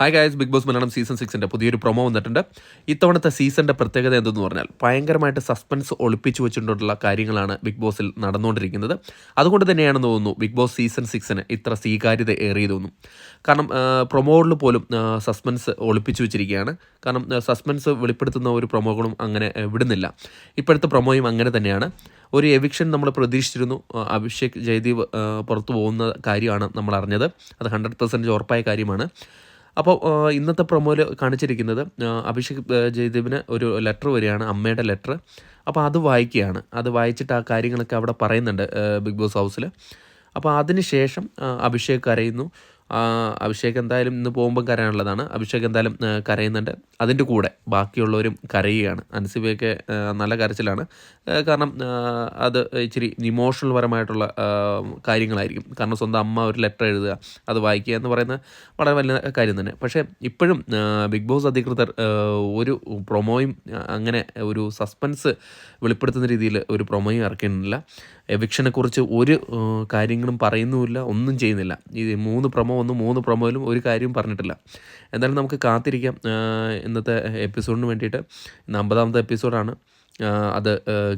Hi guys Bigg Boss Malayalam season സിക്സിന്റെ പുതിയൊരു promo വന്നിട്ടുണ്ട്. ഇത്തവണത്തെ സീസണിന്റെ പ്രത്യേകത എന്തെന്ന് പറഞ്ഞാൽ ഭയങ്കരമായിട്ട് സസ്പെൻസ് ഒളിപ്പിച്ചു വെച്ചിട്ടുള്ള കാര്യങ്ങളാണ് ബിഗ് ബോസിൽ നടന്നുകൊണ്ടിരിക്കുന്നത്. അതുകൊണ്ട് തന്നെയാണെന്ന് തോന്നുന്നു ബിഗ് ബോസ് സീസൺ സിക്സിന് ഇത്ര സ്വീകാര്യത ഏറിയത് തോന്നും കാരണം പ്രൊമോകളിൽ പോലും സസ്പെൻസ് ഒളിപ്പിച്ചു വെച്ചിരിക്കുകയാണ്. കാരണം സസ്പെൻസ് വെളിപ്പെടുത്തുന്ന ഒരു പ്രൊമോകളും അങ്ങനെ വിടുന്നില്ല. ഇപ്പോഴത്തെ പ്രൊമോയും അങ്ങനെ തന്നെയാണ്. ഒരു എവിക്ഷൻ നമ്മൾ പ്രതീക്ഷിച്ചിരുന്നു. അഭിഷേക് ജയദീപ് പുറത്തു പോകുന്ന കാര്യമാണ് നമ്മൾ അറിഞ്ഞത്. അത് ഹൺഡ്രഡ് പെർസെന്റേജ് ഉറപ്പായ കാര്യമാണ്. അപ്പോൾ ഇന്നത്തെ പ്രൊമോയിൽ കാണിച്ചിരിക്കുന്നത് അഭിഷേക് ജയദേവിന് ഒരു ലെറ്റർ വരികയാണ് അമ്മയുടെ ലെറ്റർ. അപ്പോൾ അത് വായിക്കുകയാണ്. അത് വായിച്ചിട്ട് ആ കാര്യങ്ങളൊക്കെ അവിടെ പറയുന്നുണ്ട് ബിഗ് ബോസ് ഹൗസിൽ അപ്പോൾ അതിന് ശേഷം അഭിഷേക് കരയുന്നു. അഭിഷേക് എന്തായാലും ഇന്ന് പോകുമ്പോൾ കരയാനുള്ളതാണ്. അഭിഷേക് എന്തായാലും കരയുന്നുണ്ട്. അതിന്റെ കൂടെ ബാക്കിയുള്ളവരും കരയുകയാണ്. അൻസിബയൊക്കെ നല്ല കരച്ചിലാണ്. കാരണം അത് ഇച്ചിരി ഇമോഷണൽ പരമായിട്ടുള്ള കാര്യങ്ങളായിരിക്കും. കാരണം സ്വന്തം അമ്മ ഒരു ലെറ്റർ എഴുതുക അത് വായിക്കുക എന്ന് പറയുന്ന വളരെ വലിയ കാര്യം തന്നെ. പക്ഷേ ഇപ്പോഴും ബിഗ് ബോസ് അധികൃതർ ഒരു പ്രൊമോയും അങ്ങനെ ഒരു സസ്പെൻസ് വെളിപ്പെടുത്തുന്ന രീതിയിൽ ഒരു പ്രൊമോയും ഇറക്കുന്നില്ല എവിക്ഷനെക്കുറിച്ച് ഒരു കാര്യങ്ങളും പറയുന്നുമില്ല ഒന്നും ചെയ്യുന്നില്ല. ഈ മൂന്ന് പ്രൊമോ ഒന്നും മൂന്ന് പ്രൊമോയിലും ഒരു കാര്യവും പറഞ്ഞിട്ടില്ല. എന്തായാലും നമുക്ക് കാത്തിരിക്കാം. ഇന്നത്തെ എപ്പിസോഡിന് വേണ്ടിയിട്ട് ഇന്ന് അമ്പതാമത്തെ എപ്പിസോഡാണ്. അത്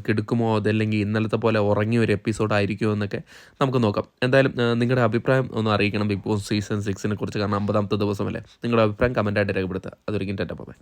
കിടക്കുമോ അതല്ലെങ്കിൽ ഇന്നലത്തെ പോലെ ഉറങ്ങിയ ഒരു എപ്പിസോഡ് ആയിരിക്കുമോ എന്നൊക്കെ നമുക്ക് നോക്കാം. എന്തായാലും നിങ്ങളുടെ അഭിപ്രായം ഒന്ന് അറിയിക്കണം ബിഗ് ബോസ് സീസൺ സിക്സിനെ കുറിച്ച്. കാരണം അമ്പതാമത്തെ ദിവസമല്ലേ നിങ്ങളുടെ അഭിപ്രായം കമന്റായിട്ട് രേഖപ്പെടുത്തുക. അതൊരിക്കലും ടെറ്റപ്പേ